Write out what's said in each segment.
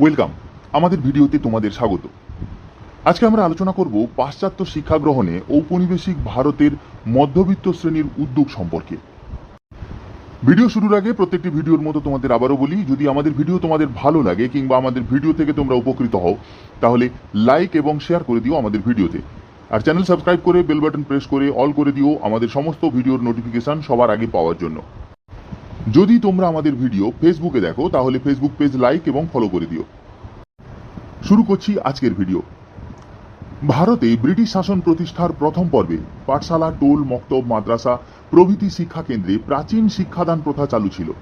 Welcome. আমাদের ভিডিওতে তোমাদের স্বাগত। আজকে আমরা আলোচনা করব পাশ্চাত্য শিক্ষা গ্রহণে ঔপনিবেশিক ভারতের মধ্যবিত্ত শ্রেণির উদ্যোগ সম্পর্কে। ভিডিও শুরুর আগে প্রত্যেকটি ভিডিওর মতো তোমাদের আবারও বলি, যদি আমাদের ভিডিও তোমাদের ভালো লাগে কিংবা আমাদের ভিডিও থেকে তোমরা উপকৃত হও, তাহলে লাইক এবং শেয়ার করে দিও আমাদের ভিডিওতে। আর চ্যানেল সাবস্ক্রাইব করে বেল বাটন প্রেস করে অল করে দিও আমাদের সমস্ত ভিডিওর নোটিফিকেশন সবার আগে পাওয়ার জন্য। যদি তোমরা আমাদের ভিডিও ফেসবুকে দেখো, তাহলে ফেসবুক পেজ লাইক এবং ফলো করে দিও। শুরু করছি আজকের ভিডিও। ভারতে ব্রিটিশ শাসন প্রতিষ্ঠার প্রথম পর্বে পাঠশালা, টোল, মক্তব, মাদ্রাসা, প্রভৃতি শিক্ষা কেন্দ্রে প্রাচীন শিক্ষাদান প্রথা চালু ছিল।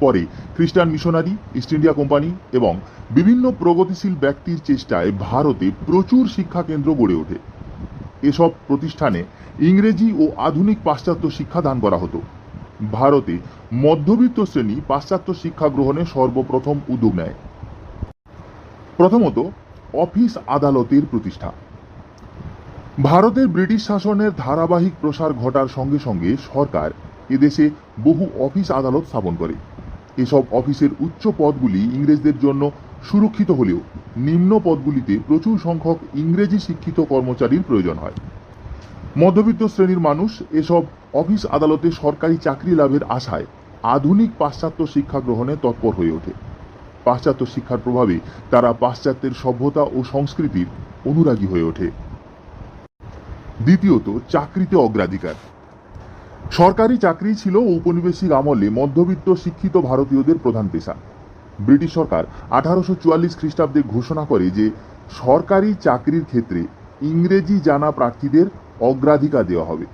পরে খ্রিস্টান মিশনারি, ইস্ট ইন্ডিয়া কোম্পানি এবং বিভিন্ন প্রগতিশীল ব্যক্তির চেষ্টায় ভারতে প্রচুর শিক্ষা কেন্দ্র গড়ে ওঠে। এসব প্রতিষ্ঠানে ইংরেজি ও আধুনিক পাশ্চাত্য শিক্ষা দান করা হতো। ভারতে মধ্যবিত্ত শ্রেণি পাশ্চাত্য শিক্ষা গ্রহণে সর্বপ্রথম উদ্যোগ নেয়। প্রথমত, অফিস আদালতের প্রতিষ্ঠা। ভারতের ব্রিটিশ শাসনের ধারাবাহিক প্রসার ঘটার সঙ্গে সঙ্গে সরকার এদেশে বহু অফিস আদালত স্থাপন করে। এসব অফিসের উচ্চ পদগুলি ইংরেজদের জন্য সুরক্ষিত হলেও নিম্ন পদগুলিতে প্রচুর সংখ্যক ইংরেজি শিক্ষিত কর্মচারীর প্রয়োজন হয়। মধ্যবিত্ত শ্রেণির মানুষ এসব অফিস আদালতে সরকারি চাকরি লাভের আশায় আধুনিক পাশ্চাত্য শিক্ষা গ্রহণে তৎপর হয়ে ওঠে। পাশ্চাত্য শিক্ষার প্রভাবে তারা পাশ্চাত্যের সভ্যতা ও সংস্কৃতির অনুরাগী হয়ে ওঠে। দ্বিতীয়ত, চাকরিতে অগ্রাধিকার। সরকারি চাকরি ছিল ঔপনিবেশিক আমলে মধ্যবিত্ত শিক্ষিত ভারতীয়দের প্রধান পেশা। ব্রিটিশ সরকার আঠারোশো চুয়াল্লিশ খ্রিস্টাব্দে ঘোষণা করে যে, সরকারি চাকরির ক্ষেত্রে ইংরেজি জানা প্রার্থীদের অগ্রাধিকার দেওয়া হবে।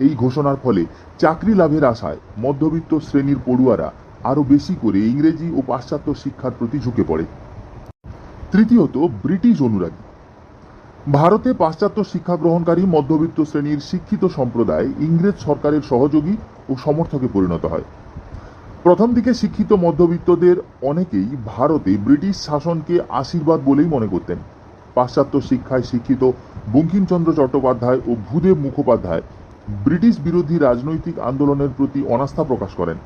এই ঘোষণার ফলে চাকরি লাভের আশায় মধ্যবিত্ত শ্রেণির পড়ুয়ারা আরও বেশি করে ইংরেজি ও পাশ্চাত্য শিক্ষার প্রতি ঝুঁকে পড়ে। তৃতীয়ত, ব্রিটিশ অনুরাগী। ভারতে পাশ্চাত্য শিক্ষা গ্রহণকারী মধ্যবিত্ত শ্রেণির শিক্ষিত সম্প্রদায় ইংরেজ সরকারের সহযোগী ও সমর্থকে পরিণত হয়। প্রথম দিকে শিক্ষিত মধ্যবিত্তদের অনেকেই ভারতে ব্রিটিশ শাসনকে আশীর্বাদ বলেই মনে করতেন। পাশ্চাত্য শিক্ষায় শিক্ষিত বঙ্কিমচন্দ্র চট্টোপাধ্যায় ও ভূদেব মুখোপাধ্যায় ব্রিটিশ বিরোধী রাজনৈতিক আন্দোলনের প্রতি অনাস্থা প্রকাশ করেন।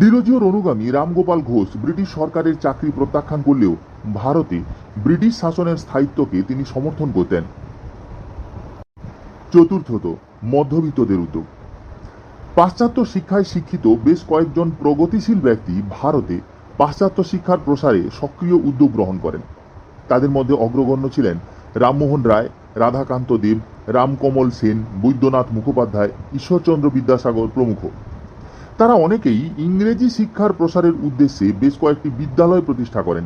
ডিরোজিওর অনুগামী রামগোপাল ঘোষ ব্রিটিশ সরকারের চাকরি প্রত্যাখ্যান করলেও ভারতে ব্রিটিশ শাসনের স্থায়িত্বকে তিনি সমর্থন করতেন। চতুর্থত, মধ্যবিত্তদের উদ্যোগ। পাশ্চাত্য শিক্ষায় শিক্ষিত বেশ কয়েকজন প্রগতিশীল ব্যক্তি ভারতে পাশ্চাত্য শিক্ষার প্রসারে সক্রিয় উদ্যোগ গ্রহণ করেন। তাদের মধ্যে অগ্রগণ্য ছিলেন রামমোহন রায় রাধাকান্ত দেব, রামকমল সেন, বৈদ্যনাথ মুখোপাধ্যায়, ঈশ্বরচন্দ্র বিদ্যাসাগর প্রমুখ। তারা অনেকেই ইংরেজি শিক্ষার প্রসারের উদ্দেশ্যে বেশ কয়েকটি বিদ্যালয় প্রতিষ্ঠা করেন।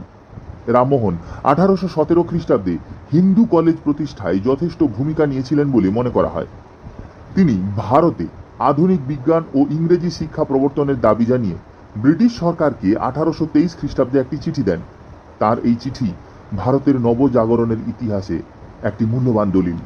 রামমোহন আঠারোশো সতেরো খ্রিস্টাব্দে হিন্দু কলেজ প্রতিষ্ঠায় যথেষ্ট ভূমিকা নিয়েছিলেন বলে মনে করা হয়। তিনি ভারতে আধুনিক বিজ্ঞান ও ইংরেজি শিক্ষা প্রবর্তনের দাবি জানিয়ে ব্রিটিশ সরকারকে আঠারোশো তেইশ খ্রিস্টাব্দে একটি চিঠি দেন। তার এই চিঠি ভারতের নবজাগরণের ইতিহাসে একটি মূল্যবান দলিল।